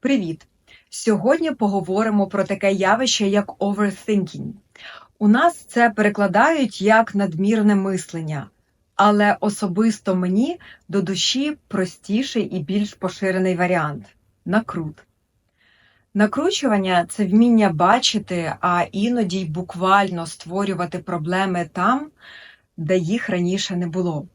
Привіт! Сьогодні поговоримо про таке явище, як overthinking. У нас це перекладають як надмірне мислення, але особисто мені до душі простіший і більш поширений варіант накрут. Накручування це вміння бачити, а іноді й буквально створювати проблеми там, де їх раніше не було.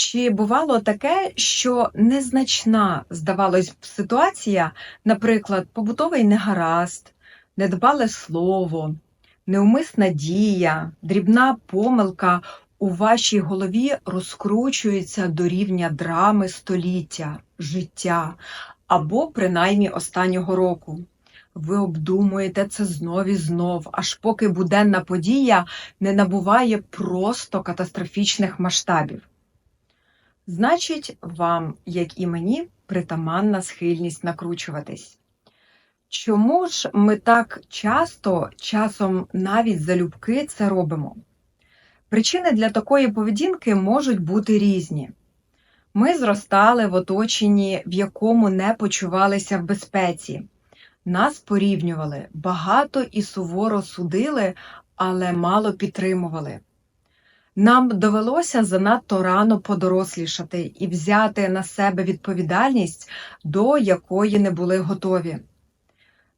Чи бувало таке, що незначна, здавалось б, ситуація, наприклад, побутовий негаразд, недбале слово, неумисна дія, дрібна помилка у вашій голові розкручується до рівня драми століття, життя або принаймні останнього року. Ви обдумуєте це знов і знов, аж поки буденна подія не набуває просто катастрофічних масштабів. Значить, вам, як і мені, притаманна схильність накручуватись. Чому ж ми так часто, часом навіть залюбки це робимо? Причини для такої поведінки можуть бути різні. Ми зростали в оточенні, в якому не почувалися в безпеці. Нас порівнювали, багато і суворо судили, але мало підтримували. Нам довелося занадто рано подорослішати і взяти на себе відповідальність, до якої не були готові.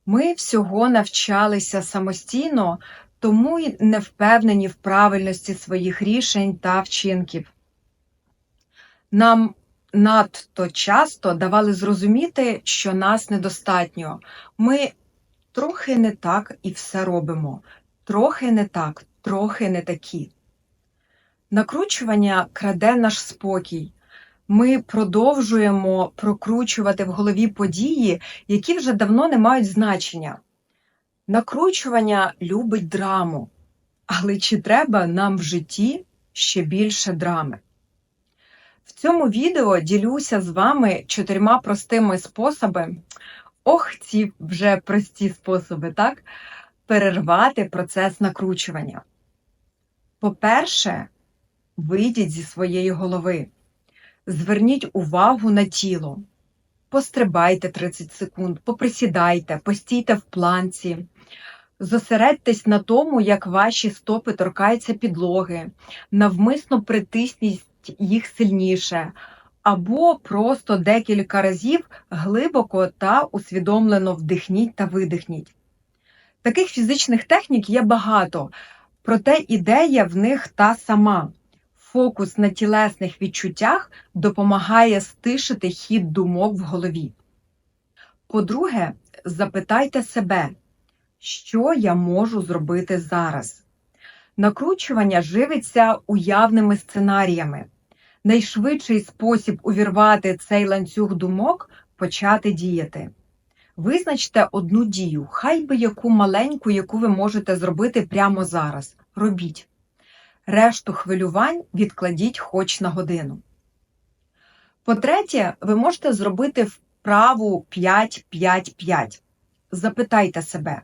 Ми всього навчалися самостійно, тому й не впевнені в правильності своїх рішень та вчинків. Нам надто часто давали зрозуміти, що нас недостатньо. Ми трохи не так і все робимо, трохи не так, трохи не такі. Накручування краде наш спокій. Ми продовжуємо прокручувати в голові події, які вже давно не мають значення. Накручування любить драму. Але чи треба нам в житті ще більше драми? В цьому відео ділюся з вами чотирма простими способами, ох, ці вже прості способи, так? Перервати процес накручування. По-перше, Вийдіть зі своєї голови. Зверніть увагу на тіло. Пострибайте 30 секунд, поприсідайте, постійте в планці. Зосередьтесь на тому, як ваші стопи торкаються підлоги, навмисно притисніть їх сильніше, або просто декілька разів глибоко та усвідомлено вдихніть та видихніть. Таких фізичних технік є багато, проте ідея в них та сама фокус на тілесних відчуттях допомагає стишити хід думок в голові. По-друге, запитайте себе, що я можу зробити зараз. Накручування живиться уявними сценаріями. Найшвидший спосіб увірвати цей ланцюг думок почати діяти. Визначте одну дію, хай би яку маленьку, яку ви можете зробити прямо зараз. Робіть. Решту хвилювань відкладіть хоч на годину. По-третє, ви можете зробити вправу 5-5-5. Запитайте себе,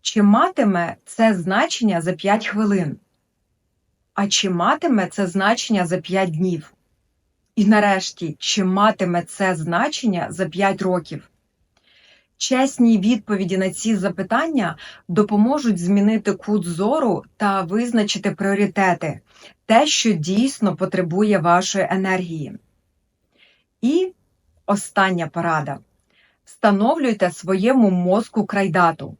чи матиме це значення за 5 хвилин? А чи матиме це значення за 5 днів? І нарешті, чи матиме це значення за 5 років? Чесні відповіді на ці запитання допоможуть змінити кут зору та визначити пріоритети, те, що дійсно потребує вашої енергії. І остання порада. Встановлюйте своєму мозку крайдату.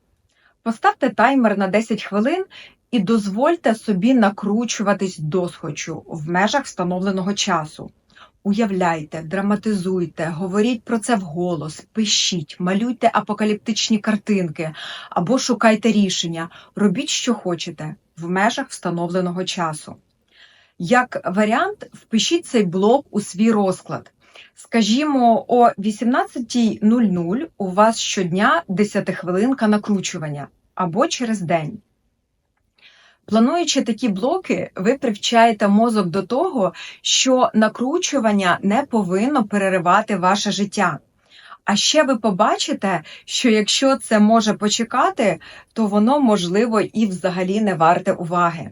Поставте таймер на 10 хвилин і дозвольте собі накручуватись досхочу в межах встановленого часу. Уявляйте, драматизуйте, говоріть про це вголос, пишіть, малюйте апокаліптичні картинки або шукайте рішення, робіть, що хочете, в межах встановленого часу. Як варіант, впишіть цей блок у свій розклад. Скажімо, о 18.00 у вас щодня 10 хвилинка накручування або через день. Плануючи такі блоки, ви привчаєте мозок до того, що накручування не повинно переривати ваше життя. А ще ви побачите, що якщо це може почекати, то воно можливо і взагалі не варте уваги.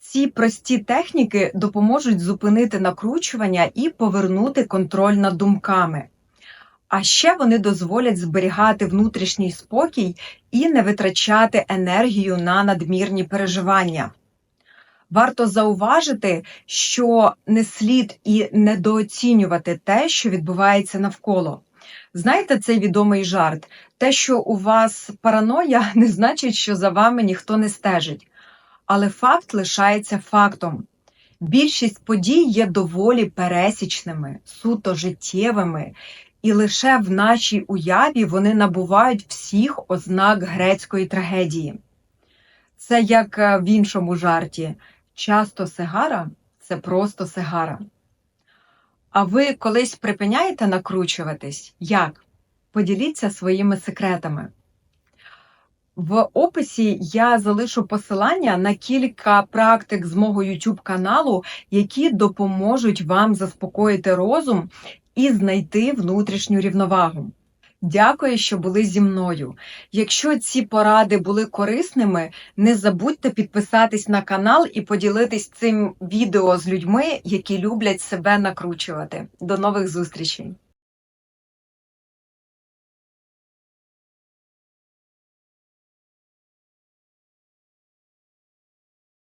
Ці прості техніки допоможуть зупинити накручування і повернути контроль над думками. А ще вони дозволять зберігати внутрішній спокій і не витрачати енергію на надмірні переживання. Варто зауважити, що не слід і недооцінювати те, що відбувається навколо. Знаєте цей відомий жарт? Те, що у вас параноя, не значить, що за вами ніхто не стежить. Але факт лишається фактом. Більшість подій є доволі пересічними, суто життєвими, і лише в нашій уяві вони набувають всіх ознак грецької трагедії. Це як е, в іншому жарті. Часто сигара це просто сигара. А ви колись припиняєте накручуватись? Як? Поділіться своїми секретами. В описі я залишу посилання на кілька практик з мого YouTube каналу, які допоможуть вам заспокоїти розум і знайти внутрішню рівновагу. Дякую, що були зі мною. Якщо ці поради були корисними, не забудьте підписатись на канал і поділитись цим відео з людьми, які люблять себе накручувати. До нових зустрічей!